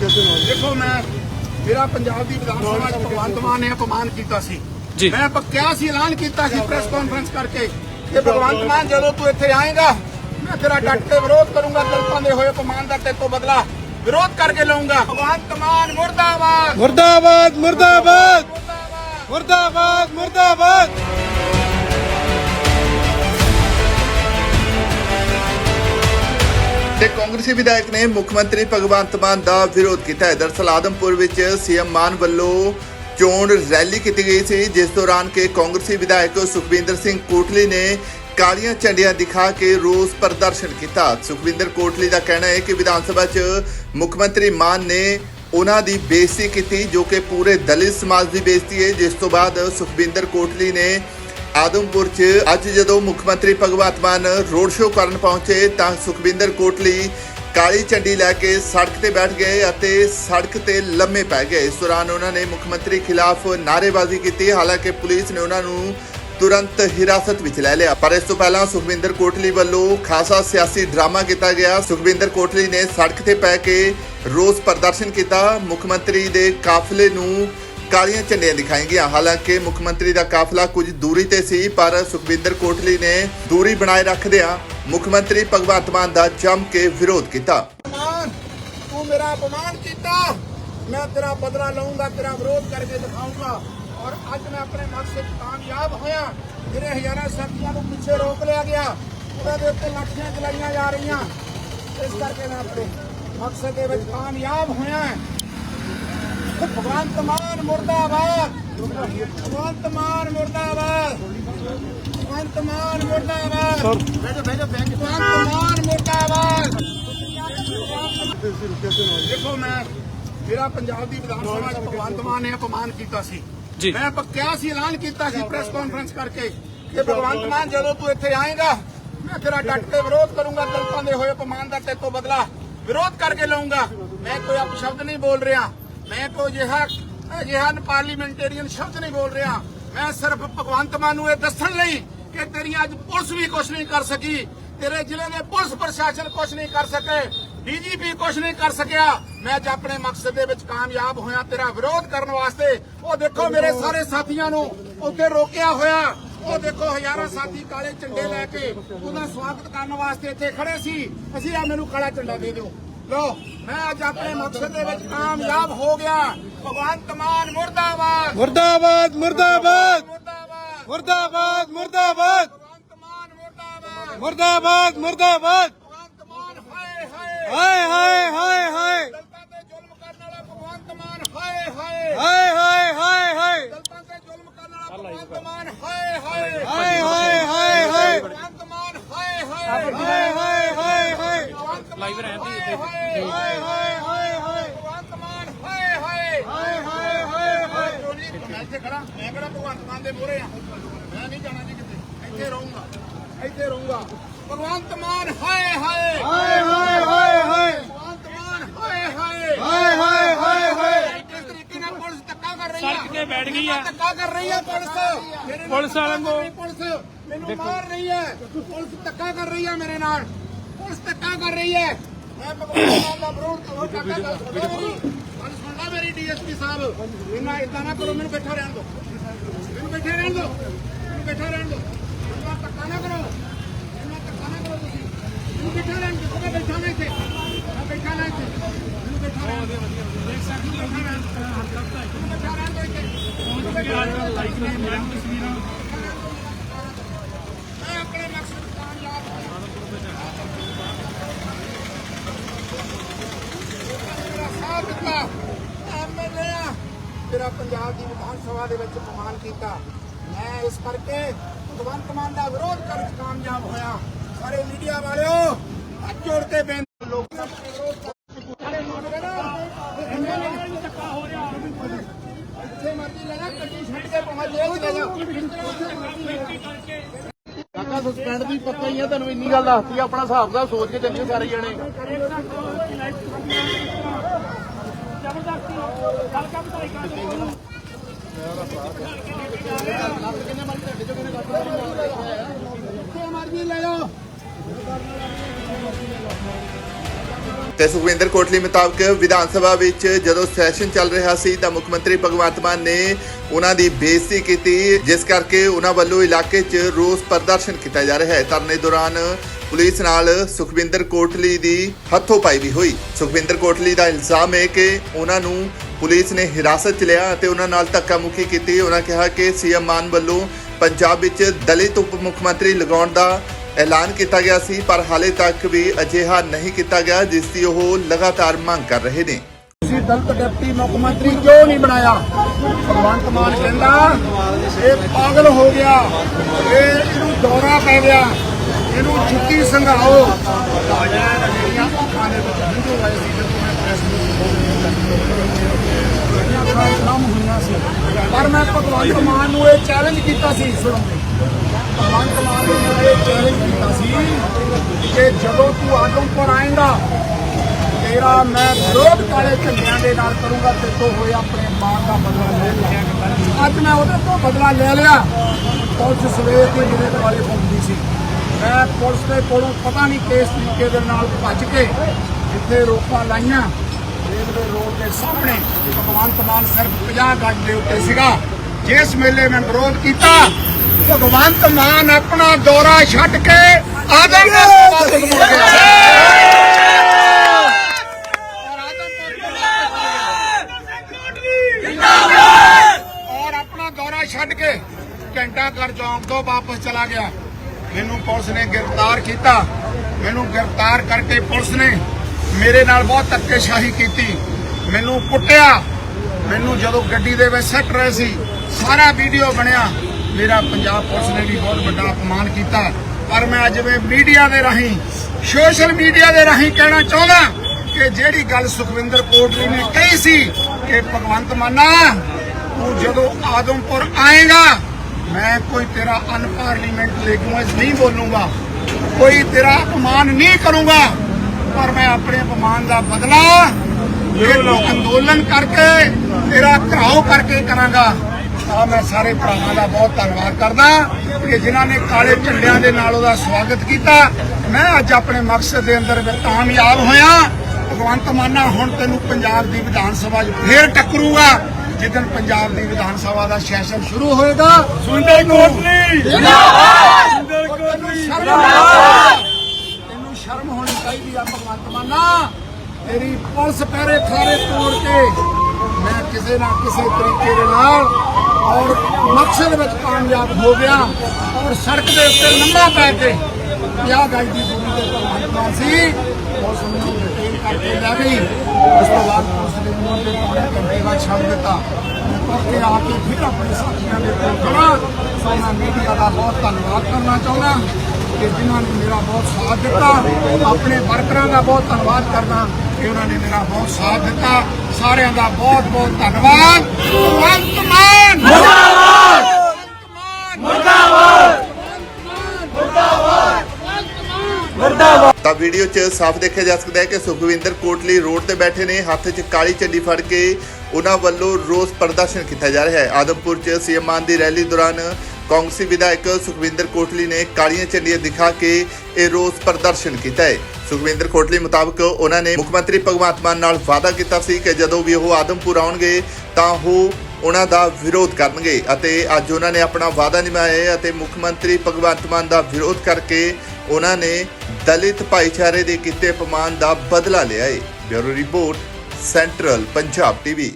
ਦੇਖੋ ਮੈਂ ਮੇਰਾ ਪੰਜਾਬ ਦੀ ਵਿਧਾਨ ਸਭਾ ਚ ਭਗਵੰਤ ਮਾਨ ਨੇ ਅਪਮਾਨ ਕੀਤਾ ਸੀ। ਜੀ। ਮੈਂ ਪੱਕਿਆ ਸੀ ਐਲਾਨ ਕੀਤਾ ਸੀ ਪ੍ਰੈਸ ਕਾਨਫਰੰਸ ਕਰਕੇ ਕਿ ਭਗਵੰਤ ਮਾਨ ਜਦੋਂ ਤੂੰ ਇੱਥੇ ਆਏਗਾ ਮੈਂ ਤੇਰਾ ਡਟ ਕੇ ਵਿਰੋਧ ਕਰੂੰਗਾ ਦਲਤਾਂ ਦੇ ਹੋਏ ਅਪਮਾਨ ਦਾ ਤੇ ਤੋਂ ਬਦਲਾ ਵਿਰੋਧ ਕਰਕੇ ਲਊਂਗਾ। ਭਗਵੰਤ ਮਾਨ ਮੁਰਦਾਬਾਦ ਮੁਰਦਾਬਾਦ। ਮੁਰਦਾਬਾਦ। ਮੁਰਦਾਬਾਦ ਮੁਰਦਾਬਾਦ। ਤੇ ਕਾਂਗਰਸੀ ਵਿਧਾਇਕ ਨੇ ਮੁੱਖ ਮੰਤਰੀ ਭਗਵੰਤ ਮਾਨ ਦਾ ਵਿਰੋਧ ਕੀਤਾ ਹੈ। ਦਰਸਲ ਆਦਮਪੁਰ ਵਿੱਚ ਸੀਐਮ ਮਾਨ ਵੱਲੋਂ ਚੋਣ ਰੈਲੀ ਕੀਤੀ ਗਈ ਸੀ, ਜਿਸ ਦੌਰਾਨ ਕਿ ਕਾਂਗਰਸੀ ਵਿਧਾਇਕ ਸੁਖਵਿੰਦਰ ਸਿੰਘ ਕੋਟਲੀ ਨੇ ਕਾਲੀਆਂ ਝੰਡੀਆਂ ਦਿਖਾ ਕੇ ਰੋਸ ਪ੍ਰਦਰਸ਼ਨ ਕੀਤਾ। ਸੁਖਵਿੰਦਰ ਕੋਟਲੀ ਦਾ ਕਹਿਣਾ ਹੈ ਕਿ ਵਿਧਾਨ ਸਭਾ 'ਚ ਮੁੱਖ ਮੰਤਰੀ ਮਾਨ ਨੇ ਉਹਨਾਂ ਦੀ ਬੇਇੱਜ਼ਤੀ ਕੀਤੀ, ਜੋ ਕਿ ਪੂਰੇ ਦਲਿਤ ਸਮਾਜ ਦੀ ਬੇਇੱਜ਼ਤੀ ਹੈ। ਜਿਸ ਤੋਂ ਬਾਅਦ ਸੁਖਵਿੰਦਰ ਕੋਟਲੀ ਨੇ ਆਦਮਪੁਰ 'ਚ ਅੱਜ ਜਦੋਂ ਮੁੱਖ ਮੰਤਰੀ ਭਗਵੰਤ ਮਾਨ ਰੋਡ ਸ਼ੋਅ ਕਰਨ ਪਹੁੰਚੇ ਤਾਂ ਸੁਖਵਿੰਦਰ ਕੋਟਲੀ ਕਾਲੀ ਝੰਡੀ ਲੈ ਕੇ ਸੜਕ ਤੇ ਬੈਠ ਗਏ ਅਤੇ ਸੜਕ ਤੇ ਲੰਮੇ ਪੈ ਗਏ। ਇਸ ਦੌਰਾਨ ਉਹਨਾਂ ਨੇ ਮੁੱਖ ਮੰਤਰੀ ਖਿਲਾਫ ਨਾਅਰੇਬਾਜ਼ੀ ਕੀਤੀ। ਹਾਲਾਂਕਿ ਪੁਲਿਸ ਨੇ ਉਹਨਾਂ ਨੂੰ ਤੁਰੰਤ ਹਿਰਾਸਤ ਵਿੱਚ ਲੈ ਲਿਆ। ਪਰ ਇਸ ਤੋਂ ਪਹਿਲਾਂ ਸੁਖਵਿੰਦਰ ਕੋਟਲੀ ਵੱਲੋਂ ਖਾਸਾ ਸਿਆਸੀ ਡਰਾਮਾ ਕੀਤਾ ਗਿਆ। ਸੁਖਵਿੰਦਰ ਕੋਟਲੀ ਨੇ ਸੜਕ ਤੇ ਪੈ ਕੇ ਰੋਸ ਪ੍ਰਦਰਸ਼ਨ ਕੀਤਾ। ਮੁੱਖ ਮੰਤਰੀ ਦੇ ਕਾਫਲੇ ਨੂੰ ਕਾਲੀਆਂ ਝੰਡੀਆਂ ਦਿਖਾਈ ਗਈਆਂ ਹਾਲਾਂਕਿ ਮੁੱਖ ਮੰਤਰੀ ਦਾ ਕਾਫਲਾ ਕੁਝ ਦੂਰੀ ਤੇ ਸੀ, ਪਰ ਸੁਖਵਿੰਦਰ ਕੋਟਲੀ ਨੇ ਦੂਰੀ ਬਣਾਏ ਰੱਖਦਿਆਂ ਮੁੱਖ ਮੰਤਰੀ ਭਗਵੰਤ ਮਾਨ ਦਾ ਜੰਮ ਕੇ ਵਿਰੋਧ ਕੀਤਾ। ਤੂੰ ਮੇਰਾ ਅਪਮਾਨ ਕੀਤਾ। ਮੈਂ ਤੇਰਾ ਬਦਲਾ ਲਵਾਂਗਾ ਤੇਰਾ ਵਿਰੋਧ ਕਰਕੇ ਦਿਖਾਊਂਗਾ। ਔਰ ਅੱਜ ਮੈਂ ਆਪਣੇ ਮਕਸਦ 'ਚ ਕਾਮਯਾਬ ਹੋਇਆ। ਮੇਰੇ ਹਜ਼ਾਰਾਂ ਸਾਥੀਆਂ ਨੂੰ ਪਿੱਛੇ ਰੋਕ ਲਿਆ ਗਿਆ। ਉਹਨਾਂ ਦੇ ਉੱਤੇ ਲਾਠੀਆਂ ਚਲਾਈਆਂ ਜਾ ਰਹੀਆਂ। ਇਸ ਕਰਕੇ ਮੈਂ ਆਪਣੇ ਮਕਸਦ ਦੇ ਵਿੱਚ ਕਾਮਯਾਬ ਹੋਇਆ। ਭਗਵੰਤ ਮਾਨ ਮੁਰਦਾਬਾਦ। ਭਗਵੰਤ ਮਾਨ ਮੁਰਦਾਬਾਦ। ਭਗਵੰਤ ਮਾਨ ਮੁਰਦਾਬਾਦ। ਬੈਠੋ ਬੈਠੋ ਭਗਵੰਤ ਮਾਨ ਮੁਰਦਾਬਾਦ। ਦੇਖੋ ਮੈਂ ਮੇਰਾ ਪੰਜਾਬ ਦੀ ਵਿਧਾਨ ਸਭਾ ਚ ਭਗਵੰਤ ਮਾਨ ਨੇ ਅਪਮਾਨ ਕੀਤਾ ਸੀ। ਮੈਂ ਪੱਕਿਆ ਸੀ ਐਲਾਨ ਕੀਤਾ ਸੀ ਪ੍ਰੈਸ ਕਾਨਫਰੰਸ ਕਰਕੇ ਕਿ ਭਗਵੰਤ ਮਾਨ ਜਦੋਂ ਤੂੰ ਇੱਥੇ ਆਏਗਾ ਮੈਂ ਤੇਰਾ ਡਟ ਕੇ ਵਿਰੋਧ ਕਰੂੰਗਾ ਦਲਤਾਂ ਦੇ ਹੋਏ ਅਪਮਾਨ ਦਾ ਤੇ ਤੋਂ ਬਦਲਾ ਵਿਰੋਧ ਕਰਕੇ ਲਊਂਗਾ। ਮੈਂ ਕੋਈ ਅਪਸ਼ਬਦ ਨਹੀਂ ਬੋਲ ਰਿਹਾ। ਮੈਂ ਕੋਈ ਜਿਹਾ ਅਜਿਹਾ ਪਾਰਲੀਮੈਂਟੇਰੀਅਨ ਸ਼ਬਦ ਨਹੀਂ ਬੋਲ ਰਿਹਾ। ਮੈਂ ਸਿਰਫ ਭਗਵੰਤ ਮਾਨ ਨੂੰ ਇਹ ਦੱਸਣ ਲਈ ਕਿ ਤੇਰੀ ਅੱਜ ਪੁਲਿਸ ਵੀ ਕੁਝ ਨਹੀਂ ਕਰ ਸਕੀ, ਤੇਰੇ ਜ਼ਿਲ੍ਹੇ ਦੇ ਪੁਲਿਸ ਪ੍ਰਸ਼ਾਸਨ ਕੁਝ ਨਹੀਂ ਕਰ ਸਕੇ, ਡੀਜੀਪੀ ਕੁਝ ਨਹੀਂ ਕਰ ਸਕਿਆ। ਮੈਂ ਅੱਜ ਆਪਣੇ ਮਕਸਦ ਦੇ ਵਿੱਚ ਕਾਮਯਾਬ ਹੋਇਆ ਤੇਰਾ ਵਿਰੋਧ ਕਰਨ ਵਾਸਤੇ। ਉਹ ਦੇਖੋ ਮੇਰੇ ਸਾਰੇ ਸਾਥੀਆਂ ਨੂੰ ਉੱਥੇ ਰੋਕਿਆ ਹੋਇਆ। ਉਹ ਦੇਖੋ ਹਜ਼ਾਰਾਂ ਸਾਥੀ ਕਾਲੇ ਝੰਡੇ ਲੈ ਕੇ ਉਹਦਾ ਸਵਾਗਤ ਕਰਨ ਵਾਸਤੇ ਇੱਥੇ ਖੜੇ ਸੀ। ਅਸੀਂ ਆ ਮੈਨੂੰ ਕਾਲਾ ਝੰਡਾ ਦੇ ਦਿਓ। ਲੋ ਮੈਂ ਅੱਜ ਆਪਣੇ ਮਕਸਦ ਦੇ ਵਿੱਚ ਕਾਮਯਾਬ ਹੋ ਗਿਆ। ਭਗਵੰਤ ਮਾਨ ਮੁਰਦਾਬਾਦ। ਮੁਰਦਾਬਾਦ ਮੁਰਦਾਬਾਦ। ਮੁਰਦਾਬਾਦ। ਮੁਰਦਾਬਾਦ ਮੁਰਦਾਬਾਦ। ਭਗਵੰਤ ਮਾਨ ਮੁਰਦਾਬਾਦ। ਮੁਰਦਾਬਾਦ ਮੁਰਦਾਬਾਦ। ਭਗਵੰਤ ਮਾਨ ਹਾਏ ਹਾਏ। ਹਾਏ ਹਾਏ ਹਾਏ ਹਾਏ। ਦਲਤਾਂ ਤੇ ਜ਼ੁਲਮ ਕਰਨ ਵਾਲਾ ਭਗਵੰਤ ਮਾਨ ਹਾਏ ਹਾਏ। ਹਾਏ ਹਾਏ ਹਾਏ ਹਾਏ। ਦਲਤਾਂ ਤੇ ਜ਼ੁਲਮ ਕਰਨ ਵਾਲਾ ਭਗਵੰਤ ਮਾਨ ਹਾਏ ਹਾਏ। ਹਾਏ ਹਾਏ ਹਾਏ ਹਾਏ। ਭਗਵੰਤ ਮਾਨ ਹਾਏ ਹਾਏ। ਹਾਏ ਹਾਏ ਹਾਏ ਹਾਏ। ਲਾਈਵ ਰਹਿੰਦੀ ਹਾਏ। ਹਾਏ ਹਾਏ ਭਗਵੰਤ ਮਾਨ ਹਾਏ ਹਾਏ ਹਾਏ ਹਾਏ ਹਾਏ ਹਾਏ ਚੋਰੀ ਖੜਾ ਮੈਂ ਕਿਹੜਾ ਭਗਵੰਤ ਮਾਨ ਦੇ ਮੋਹਰੇ ਆ? ਮੈਂ ਨਹੀਂ ਜਾਣਾ ਜੀ ਕਿਤੇ। ਇੱਥੇ ਰਹੂੰਗਾ ਇੱਥੇ ਰਹੂੰਗਾ। ਭਗਵੰਤ ਮਾਨ ਹਾਏ ਹਾਏ। ਹਾਏ ਹਾਏ ਹਾਏ ਹਾਏ। ਭਗਵੰਤ ਮਾਨ ਹਾਏ ਹਾਏ। ਹਾਏ ਹਾਏ ਹਾਏ ਹਾਏ। ਕਿਸ ਤਰੀਕੇ ਨਾਲ ਪੁਲਿਸ ਧੱਕਾ ਕਰ ਰਹੀ ਹੈ ਸੜਕ ਤੇ ਬੈਠ ਗਈ ਆ। ਧੱਕਾ ਕਰ ਰਹੀ ਹੈ ਪੁਲਿਸ? ਪੁਲਿਸ ਵਾਲਿਆਂ ਰਹੀ ਪੁਲਿਸ। ਮੈਨੂੰ ਮਾਰ ਰਹੀ ਹੈ। ਪੁਲਿਸ ਧੱਕਾ ਕਰ ਰਹੀ ਹੈ ਮੇਰੇ ਨਾਲ। ਪੁਲਿਸ ਧੱਕਾ ਕਰ ਰਹੀ ਹੈ। ਮੈਂ ਭਗਵਾਨ ਮਾਨ ਦਾ ਵਿਰੋਧ ਕਰਦਾ ਗੱਲ ਸੁਣੋ ਮੇਰੀ। ਗੱਲ ਸੁਣਦਾ ਮੇਰੀ ਡੀਐਸਪੀ ਸਾਹਿਬ। ਇਹਨਾਂ ਇਦਾਂ ਨਾ ਕਰੋ, ਮੈਨੂੰ ਬੈਠਾ ਰਹਿਣ ਦਿਓ। ਮੈਨੂੰ ਬੈਠੇ ਰਹਿਣ ਦਿਓ। ਮੈਨੂੰ ਬੈਠਾ ਰਹਿਣ ਦਿਓ। ਇਹਨਾਂ ਧੱਕਾ ਨਾ ਕਰੋ ਇਹਨਾਂ ਧੱਕਾ ਨਾ ਕਰੋ ਤੁਸੀਂ ਮੈਨੂੰ ਬੈਠਾ ਰਹਿਣ ਦਿਓ ਮੈਂ ਬੈਠਾ ਨਾ ਇੱਥੇ ਮੈਂ ਬੈਠਾ ਨਾ ਇੱਥੇ ਮੈਨੂੰ ਬੈਠਾ ਰਹਿਣ ਦਿਓ ਦੇਖ ਸਕਦੇ ਹੋ ਬੈਠਾ ਰਹਿਣ ਦਿਓ ਮੈਨੂੰ ਬੈਠਾ ਰਹਿਣ ਦਿਓ ਇੱਥੇ ਮੈਨੂੰ ਬੈਠਾ ਰਹਿਣ ਦਿਓ। ਮੈਂ ਆਪਣੇ ਮਕਸਦ ਕਾਮਯਾਬ ਹੋਇਆ ਮੇਰਾ ਸਾਥ ਐਮਐਲਏ ਆ। ਤੇਰਾ ਪੰਜਾਬ ਦੀ ਵਿਧਾਨ ਸਭਾ ਦੇ ਵਿੱਚ ਅਪਮਾਨ ਕੀਤਾ। ਮੈਂ ਇਸ ਕਰਕੇ ਭਗਵੰਤ ਮਾਨ ਦਾ ਵਿਰੋਧ ਕਰਨ ਕਾਮਯਾਬ ਹੋਇਆ। ਸਾਰੇ ਮੀਡੀਆ ਵਾਲਿਓ, ਹੱਥ ਜੋੜ ਕੇ ਬੇਨਤੀ ਲੋਕਾਂ ਦਾ ਵਿਰੋਧ ਸਾਰੇ ਮੁੰਡੇ ਨਾ ਐਮਐਲਏ ਨੂੰ ਧੱਕਾ ਹੋ ਰਿਹਾ। ਇੱਥੇ ਮਰਜ਼ੀ ਲੈ ਜਾ ਛੱਡ ਕੇ ਪਹੁੰਚ ਜੇਲ੍ਹ 'ਚ ਲੈ ਜਾ। ਕਾਕਾ ਸਸਪੈਂਡ ਦੀ ਪੱਕਾ ਹੀ ਆ, ਤੁਹਾਨੂੰ ਇੰਨੀ ਗੱਲ ਦੱਸਦੀ ਆਪਣਾ ਹਿਸਾਬ ਦਾ ਸੋਚ ਕੇ ਚੱਲਿਓ ਸਾਰੇ ਜਣੇ। ਤੇ ਸੁਖਵਿੰਦਰ ਕੋਟਲੀ ਮੁਤਾਬਕ ਵਿਧਾਨ ਸਭਾ ਵਿੱਚ ਜਦੋਂ ਸੈਸ਼ਨ ਚੱਲ ਰਿਹਾ ਸੀ ਤਾਂ ਮੁੱਖ ਮੰਤਰੀ ਭਗਵੰਤ ਮਾਨ ਨੇ ਉਹਨਾਂ ਦੀ ਬੇਇੱਜ਼ਤੀ ਕੀਤੀ, ਜਿਸ ਕਰਕੇ ਉਹਨਾਂ ਵੱਲੋਂ ਇਲਾਕੇ 'ਚ ਰੋਸ ਪ੍ਰਦਰਸ਼ਨ ਕੀਤਾ ਜਾ ਰਿਹਾ ਹੈ। ਧਰਨੇ ਦੌਰਾਨ ਪੁਲਿਸ ਨਾਲ ਸੁਖਵਿੰਦਰ ਕੋਟਲੀ ਦੀ ਹੱਥੋਂ ਪਾਈ ਵੀ ਹੋਈ। ਸੁਖਵਿੰਦਰ ਕੋਟਲੀ ਦਾ ਇਲਜ਼ਾਮ ਹੈ ਕਿ ਉਹਨਾਂ ਨੂੰ ਪੁਲਿਸ ਨੇ ਹਿਰਾਸਤ 'ਚ ਲਿਆ ਅਤੇ ਉਹਨਾਂ ਨਾਲ ਧੱਕਾਮੁੱਖੀ ਕੀਤੀ। ਉਹਨਾਂ ਕਿਹਾ ਕਿ ਸੀਐਮ ਮਾਨ ਵੱਲੋਂ ਪੰਜਾਬ ਵਿੱਚ ਦਲਿਤ ਉਪ ਮੁੱਖ ਮੰਤਰੀ ਲਗਾਉਣ ਦਾ ਐਲਾਨ ਕੀਤਾ ਗਿਆ ਸੀ, ਪਰ ਹਾਲੇ ਤੱਕ ਵੀ ਅਜਿਹਾ ਨਹੀਂ ਕੀਤਾ ਗਿਆ, ਜਿਸ ਦੀ ਉਹ ਲਗਾਤਾਰ ਮੰਗ ਕਰ ਰਹੇ ਨੇ। ਤੁਸੀਂ ਦਲਿਤ ਡਿਪਟੀ ਮੁੱਖ ਮੰਤਰੀ ਕਿਉਂ ਨਹੀਂ ਬਣਾਇਆ? ਭਗਵੰਤ ਮਾਨ ਕਹਿੰਦਾ, ਇਹ ਪਾਗਲ ਹੋ ਗਿਆ, ਇਹ ਇਹਨੂੰ ਦੌਰਾ ਪੈ ਗਿਆ। ਇਹਨੂੰ ਛੁੱਟੀ ਸੰਘਾਓ। ਹੋਈਆਂ ਸੀ ਪਰ ਮੈਂ ਭਗਵੰਤ ਮਾਨ ਨੂੰ ਇਹ ਚੈਲੰਜ ਕੀਤਾ ਸੀ ਸੁਣੋ ਭਗਵੰਤ ਮਾਨ ਨੂੰ ਮੈਂ ਇਹ ਚੈਲੰਜ ਕੀਤਾ ਸੀ ਕਿ ਜਦੋਂ ਤੂੰ ਆਦਮਪੁਰ ਆਏਗਾ, ਤੇਰਾ ਮੈਂ ਵਿਰੋਧ ਕਾਲੇ ਝੰਡਿਆਂ ਦੇ ਨਾਲ ਕਰੂੰਗਾ, ਤੇ ਤੋਂ ਹੋਏ ਆਪਣੇ ਮਾਂ ਦਾ ਬਦਲਾ ਲੈ ਲਿਆ। ਅੱਜ ਮੈਂ ਉਹਦੇ ਤੋਂ ਬਦਲਾ ਲੈ ਲਿਆ। ਪੁਲਿਸ ਸਵੇਰ ਦੀ ਮੇਰੇ ਦੁਆਲੇ ਪਹੁੰਚਦੀ ਸੀ। ਮੈਂ ਪੁਲਿਸ ਦੇ ਕੋਲੋਂ ਪਤਾ ਨਹੀਂ ਕਿਸ ਤਰੀਕੇ ਦੇ ਨਾਲ ਭੱਜ ਕੇ ਇੱਥੇ ਰੋਕਾਂ ਲਾਈਆਂ। ਰੇਲਵੇ ਰੋਡ ਦੇ ਸਾਹਮਣੇ ਭਗਵੰਤ ਮਾਨ ਸਿਰਫ 50 ਗੱਜ ਦੇ ਉੱਤੇ ਸੀਗਾ। ਜਿਸ ਮੇਲੇ ਮੈਂ ਵਿਰੋਧ ਕੀਤਾ ਭਗਵੰਤ ਮਾਨ ਆਪਣਾ ਦੌਰਾ ਛੱਡ ਕੇ ਮੁੜ ਗਿਆ। ਔਰ ਆਪਣਾ ਦੌਰਾ ਛੱਡ ਕੇ ਘੰਟਾ ਘਰ ਚੌਂਕ ਤੋਂ ਵਾਪਸ ਚਲਾ ਗਿਆ। ਮੈਨੂੰ ਪੁਲਿਸ ਨੇ ਗ੍ਰਿਫਤਾਰ ਕੀਤਾ। ਮੈਨੂੰ ਗ੍ਰਿਫਤਾਰ ਕਰਕੇ ਪੁਲਿਸ ਨੇ ਮੇਰੇ ਨਾਲ ਬਹੁਤ ਧੱਕੇਸ਼ਾਹੀ ਕੀਤੀ। ਮੈਨੂੰ ਕੁੱਟਿਆ। ਮੈਨੂੰ ਜਦੋਂ ਗੱਡੀ ਦੇ ਵਿੱਚ ਸੱਟ ਰਹੇ ਸੀ, ਸਾਰਾ ਵੀਡੀਓ ਬਣਿਆ। ਮੇਰਾ ਪੰਜਾਬ ਪੁਲਿਸ ਨੇ ਵੀ ਬਹੁਤ ਵੱਡਾ ਅਪਮਾਨ ਕੀਤਾ। ਪਰ ਮੈਂ ਅੱਜ ਵੀ ਮੀਡੀਆ ਦੇ ਰਾਹੀਂ, ਸੋਸ਼ਲ ਮੀਡੀਆ ਦੇ ਰਾਹੀਂ ਕਹਿਣਾ ਚਾਹੁੰਦਾ ਕਿ ਜਿਹੜੀ ਗੱਲ ਸੁਖਵਿੰਦਰ ਕੋਟਲੀ ਨੇ ਕਹੀ ਸੀ ਕਿ ਭਗਵੰਤ ਮਾਨਾ, ਤੂੰ ਜਦੋਂ ਆਦਮਪੁਰ ਆਏਗਾ ਮੈਂ ਕੋਈ ਤੇਰਾ ਅਨਪਾਰਲੀਮੈਂਟ ਲੈਂਗੁਏਜ ਨਹੀਂ ਬੋਲੂੰਗਾ। ਕੋਈ ਤੇਰਾ ਅਪਮਾਨ ਨਹੀਂ ਕਰੂੰਗਾ। ਪਰ ਮੈਂ ਆਪਣੇ ਅਪਮਾਨ ਦਾ ਬਦਲਾ ਇਹ ਅੰਦੋਲਨ ਕਰਕੇ ਤੇਰਾ ਘਰਾਓ ਕਰਕੇ ਕਰਾਂਗਾ। ਆ ਮੈਂ ਸਾਰੇ ਭਰਾਵਾਂ ਦਾ ਬਹੁਤ ਧੰਨਵਾਦ ਕਰਦਾ ਕਿ ਜਿਨ੍ਹਾਂ ਨੇ ਕਾਲੇ ਝੰਡਿਆਂ ਦੇ ਨਾਲ ਉਹਦਾ ਸਵਾਗਤ ਕੀਤਾ। ਮੈਂ ਅੱਜ ਆਪਣੇ ਮਕਸਦ ਦੇ ਅੰਦਰ ਕਾਮਯਾਬ ਹੋਇਆ। ਭਗਵੰਤ ਮਾਨਾ ਹੁਣ ਤੈਨੂੰ ਪੰਜਾਬ ਦੀ ਵਿਧਾਨ ਸਭਾ 'ਚ ਫੇਰ ਟੱਕਰੂਗਾ। ਜਿੱਦਣ ਪੰਜਾਬ ਦੀ ਵਿਧਾਨ ਸਭਾ ਦਾ ਸੈਸ਼ਨ ਸ਼ੁਰੂ ਹੋਏਗਾ ਸੁਰਿੰਦਰ ਕੋਟਲੀ! ਜਿੰਦਾਬਾਦ! ਸੁਰਿੰਦਰ ਕੋਟਲੀ! ਤੈਨੂੰ ਸ਼ਰਮ ਹੋਣੀ ਚਾਹੀਦੀ ਆ ਭਗਵੰਤ ਮਾਨਾ ਤੇਰੀ ਪੁਲਿਸ ਪਹਿਰੇ ਖਾਰੇ ਤੋੜ ਕੇ ਮੈਂ ਕਿਸੇ ਨਾ ਕਿਸੇ ਤਰੀਕੇ ਦੇ ਨਾਲ ਔਰ ਮਕਸਦ ਵਿੱਚ ਕਾਮਯਾਬ ਹੋ ਗਿਆ ਔਰ ਸੜਕ ਦੇ ਉੱਤੇ ਲੰਮਾ ਪੈ ਕੇ 50 ਗਜ ਦੀ ਦੂਰੀ ਤੇ ਭਗਵੰਤ ਮਾਨ ਸੀ। ਉਸ ਨੂੰ ਕਰਕੇ ਲੈ ਗਈ ਉਸ ਤੋਂ ਬਾਅਦ ਪੁਲਿਸ ਨੇ ਮੈਨੂੰ ਦੇ ਪੌਣੇ ਘੰਟੇ ਛੱਡ ਦਿੱਤਾ। ਮੈਂ ਆ ਕੇ ਫਿਰ ਆਪਣੇ ਸਾਥੀਆਂ ਦੇ ਕੋਲ ਖੜਾ। ਸਾਡਾ ਮੀਡੀਆ ਦਾ ਬਹੁਤ ਧੰਨਵਾਦ ਕਰਨਾ ਚਾਹੁੰਦਾ ਕਿ ਜਿਨ੍ਹਾਂ ਨੇ ਮੇਰਾ ਬਹੁਤ ਸਾਥ ਦਿੱਤਾ। ਆਪਣੇ ਵਰਕਰਾਂ ਦਾ ਬਹੁਤ ਧੰਨਵਾਦ ਕਰਨਾ ਕਿ ਉਹਨਾਂ ਨੇ ਮੇਰਾ ਬਹੁਤ ਸਾਥ ਦਿੱਤਾ। ਸਾਰਿਆਂ ਦਾ ਬਹੁਤ ਬਹੁਤ ਧੰਨਵਾਦ। ਭਗਵੰਤ ਮਾਨ ਮੁਰਦਾਬਾਦ ਮੁਰਦਾਬਾਦ ਤਾਂ ਵੀਡੀਓ 'ਚ ਸਾਫ਼ ਦੇਖਿਆ ਜਾ ਸਕਦਾ ਹੈ ਕਿ ਸੁਖਵਿੰਦਰ ਕੋਟਲੀ ਰੋਡ ਤੇ ਬੈਠੇ ਨੇ, ਹੱਥ 'ਚ ਕਾਲੀ ਝੰਡੀ ਫੜ ਕੇ ਉਹਨਾਂ ਵੱਲੋਂ ਰੋਸ ਪ੍ਰਦਰਸ਼ਨ ਕੀਤਾ ਜਾ ਰਿਹਾ ਹੈ। ਆਦਮਪੁਰ 'ਚ ਸੀਐਮ ਮਾਨ ਦੀ ਰੈਲੀ ਦੌਰਾਨ ਕਾਂਗਰਸੀ ਵਿਧਾਇਕ ਸੁਖਵਿੰਦਰ ਕੋਟਲੀ ਨੇ ਕਾਲੀਆਂ ਝੰਡੀਆਂ ਦਿਖਾ ਕੇ ਇਹ ਰੋਸ ਪ੍ਰਦਰਸ਼ਨ ਕੀਤਾ ਹੈ। ਸੁਖਵਿੰਦਰ ਕੋਟਲੀ ਮੁਤਾਬਕ ਉਹਨਾਂ ਨੇ ਮੁੱਖ ਮੰਤਰੀ ਭਗਵੰਤ ਮਾਨ ਨਾਲ ਵਾਅਦਾ ਕੀਤਾ ਸੀ ਕਿ ਜਦੋਂ ਵੀ ਉਹ ਆਦਮਪੁਰ ਆਉਣਗੇ ਤਾਂ ਉਹ ਉਹਨਾਂ ਦਾ ਵਿਰੋਧ ਕਰਨਗੇ ਅਤੇ ਅੱਜ ਉਹਨਾਂ ਨੇ ਆਪਣਾ ਵਾਅਦਾ ਨਿਭਾਇਆ ਹੈ ਅਤੇ ਮੁੱਖ ਮੰਤਰੀ ਭਗਵੰਤ ਮਾਨ ਦਾ ਵਿਰੋਧ ਕਰਕੇ ਉਹਨਾਂ ਨੇ ਦਲਿਤ ਭਾਈਚਾਰੇ ਦੇ ਕੀਤੇ ਅਪਮਾਨ ਦਾ ਬਦਲਾ ਲਿਆ ਏ bureau report central Punjab TV.